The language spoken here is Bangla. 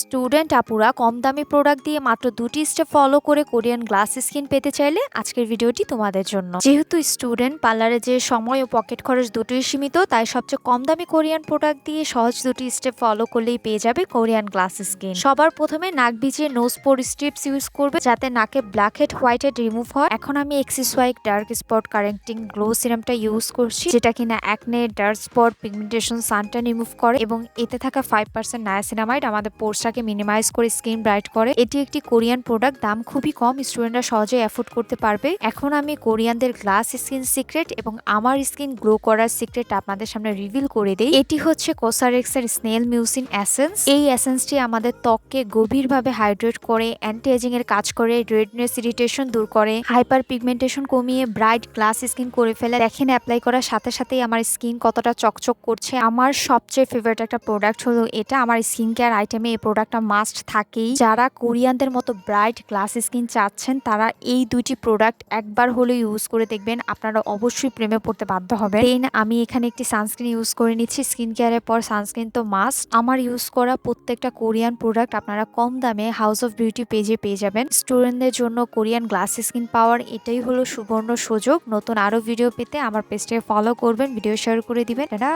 স্টুডেন্ট আপুরা কম দামি প্রোডাক্ট দিয়ে মাত্র দুটি স্টেপ ফলো করে কোরিয়ান গ্লাস স্কিন পেতে চাইলে আজকের ভিডিওটি তোমাদের জন্য। যেহেতু স্টুডেন্ট পার্লারে যে সময় ও পকেট খরচ দুটোই সীমিত, তাই সবচেয়ে কম দামি কোরিয়ান প্রোডাক্ট দিয়ে সহজ দুটি স্টেপ ফলো করলেই পেয়ে যাবে কোরিয়ান গ্লাস স্কিন। সবার প্রথমে নাক ভিজিয়ে নোজ পোর স্ট্রিপস ইউজ করবে, যাতে নাকে blackhead, whitehead remove হয়। এখন আমি Axis white dark spot correcting glow সিরামটা use করছি, যেটা কিনা একনে ডার্ক স্পট পিগমেন্টেশন সানটা রিমুভ করে এবং এতে থাকা ফাইভ পার্সেন্ট নায়াসিনামাইড আমাদের পোর্সটাকে মিনিমাইজ করে স্কিন ব্রাইট করে। এটি একটি কোরিয়ান প্রোডাক্ট দাম খুবই কম স্টুডেন্টরা সহজে অ্যাফোর্ড করতে পারবে। এখন আমি কোরিয়ানদের গ্লাস স্কিন সিক্রেট এবং আমার স্কিন গ্লো করার সিক্রেট আপনাদের সামনে রিভিল করে দেই। এটি হচ্ছে কোসারেক্স এর স্নেল মিউসিন অ্যাসেন্স এই এসেন্সটি আমাদের ত্বককে গভীরভাবে হাইড্রেট করে অ্যান্টি এজিং এর কাজ করে রেডনেস ইরিটেশন দূর করে হাইপার পিগমেন্টেশন কমিয়ে ব্রাইট গ্লাস স্কিন করে ফেলে। দেখেন অ্যাপ্লাই করার সাথে সাথেই আমার স্কিন কতটা চকচক করছে। আমার সবচেয়ে ফেভারিট একটা প্রোডাক্ট হলো এটা। আমার স্কিন কেয়ার আইটেমে এই প্রোডাক্টটা মাস্ট থাকেই। যারা কোরিয়ানদের মতো ব্রাইট গ্লাস স্কিন চাচ্ছেন, তারা এই দুইটি প্রোডাক্ট একবার হলে ইউজ করে দেখবেন। আপনারা অবশ্যই প্রেমে পড়তে বাধ্য হবে দেন আমি এখানে একটি সানস্ক্রিন ইউজ করে নিচ্ছি। স্কিন কেয়ারের পর সানস্ক্রিন তো মাস্ট আমার ইউজ করা প্রত্যেকটা কোরিয়ান প্রোডাক্ট আপনারা কম দামে হাউস অফ বিউটি পেজে পেয়ে যাবেন। স্টুডেন্টদের জন্য কোরিয়ান গ্লাস স্কিন পাওয়ার এটাই হলো সুবর্ণ সুযোগ। নতুন আরও ভিডিও পেতে আমার পেজটাকে ফলো করবেন ভিডিও শেয়ার করে দিবেন। টাটা